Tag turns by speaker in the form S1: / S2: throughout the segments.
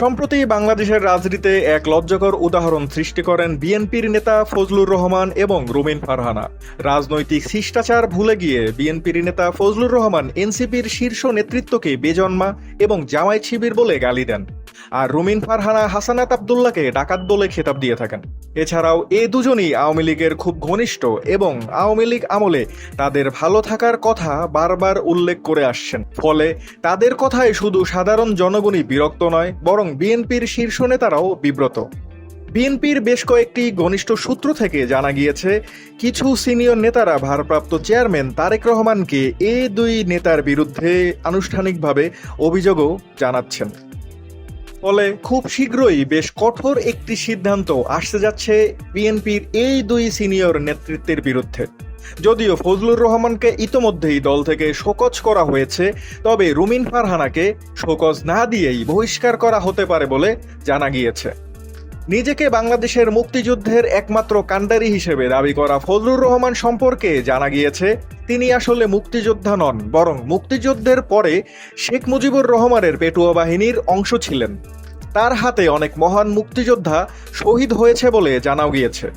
S1: সম্প্রতি বাংলাদেশের রাজনীতিতে এক লজ্জাকর উদাহরণ সৃষ্টি করেন বিএনপির নেতা ফজলুর রহমান এবং রুমিন ফারহানা। রাজনৈতিক শিষ্টাচার ভুলে গিয়ে বিএনপির নেতা ফজলুর রহমান এনসিপির শীর্ষ নেতৃত্বকে বেজন্মা এবং জামাই শিবির বলে গালি দেন। আর রুমিন ফারহানা, হাসানাত আবদুল্লাহকে ডাকাত বলে খেতাব দিয়ে থাকেন। এছাড়াও এ দুজনই আওয়ামী লীগের খুব ঘনিষ্ঠ এবং আওয়ামী লীগ আমলে তাদের ভালো থাকার কথা বারবার উল্লেখ করে আসছেন। ফলে তাদের কথায় শুধু সাধারণ জনগণই বিরক্ত নয়, বরং বিএনপির শীর্ষ নেতারাও বিব্রত। বিএনপির বেশ কয়েকটি ঘনিষ্ঠ সূত্র থেকে জানা গিয়েছে, কিছু সিনিয়র নেতারা ভারপ্রাপ্ত চেয়ারম্যান তারেক রহমানকে এ দুই নেতার বিরুদ্ধে আনুষ্ঠানিকভাবে অভিযোগও জানাচ্ছেন। ফলে খুব শীঘ্রই বেশ কঠোর একটি সিদ্ধান্ত আসতে যাচ্ছে বিএনপির এই দুই সিনিয়র নেতৃত্বের বিরুদ্ধে। যদিও ফজলুর রহমানকে ইতোমধ্যেই দল থেকে শোকজ করা হয়েছে, তবে রুমিন ফারহানাকে শোকজ না দিয়েই বহিষ্কার করা হতে পারে বলে জানা গিয়েছে। নিজেকে বাংলাদেশের মুক্তিযুদ্ধের একমাত্র কাণ্ডারি হিসেবে দাবি করা ফজলুর রহমান সম্পর্কে জানা গিয়েছে, তিনি আসলে মুক্তিযোদ্ধা নন, বরং মুক্তিযুদ্ধের পরে শেখ মুজিবুর রহমানের পেটুয়া বাহিনীর অংশ ছিলেন। তার হাতে অনেক মহান মুক্তিযোদ্ধা শহীদ হয়েছে বলে জানাও গিয়েছে।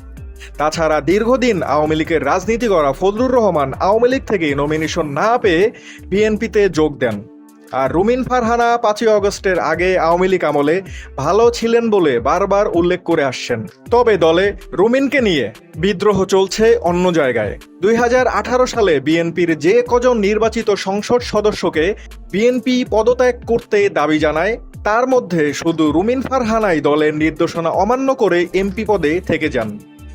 S1: তাছাড়া দীর্ঘদিন আওয়ামী লীগের রাজনীতি করা ফজলুর রহমান আওয়ামী লীগ থেকে নমিনেশন না পেয়ে বিএনপিতে যোগ দেন। আর রুমিন ফারহানা পাঁচই অগস্টের আগে আওয়ামী লীগ আমলে ভালো ছিলেন বলে বারবার উল্লেখ করে আসছেন। তবে দলে রুমিনকে নিয়ে বিদ্রোহ চলছে অন্য জায়গায়। দুই হাজার আঠারো সালে বিএনপির যে কজন নির্বাচিত সংসদ সদস্যকে বিএনপি পদত্যাগ করতে দাবি জানায়, তার মধ্যে শুধু রুমিন ফারহানাই দলের নির্দেশনা অমান্য করে এমপি পদে থেকে যান।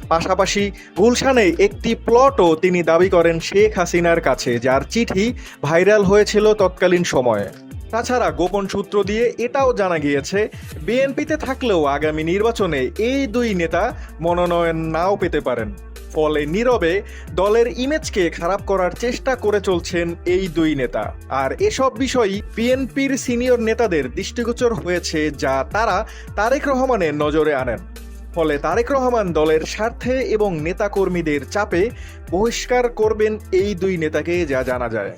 S1: পাশাপাশি গুলশানে একটি প্লটও তিনি দাবি করেন শেখ হাসিনার কাছে, যার চিঠি ভাইরাল হয়েছিল তৎকালীন সময়ে। তাছাড়া গোপন সূত্র দিয়ে এটাও জানা গিয়েছে, বিএনপিতে থাকলেও আগামী নির্বাচনে এই দুই নেতা মনোনয়ন নাও পেতে পারেন। ফলে নীরবে দলের ইমেজকে খারাপ করার চেষ্টা করে চলছেন এই দুই নেতা। আর এসব বিষয়ই বিএনপির সিনিয়র নেতাদের দৃষ্টিগোচর হয়েছে, যা তারা তারেক রহমানের নজরে আনেন। ফলে তারেক রহমান দলের স্বার্থে এবং নেতাকর্মীদের চাপে বহিষ্কার করবেন এই দুই নেতাকে যা জানা যায়।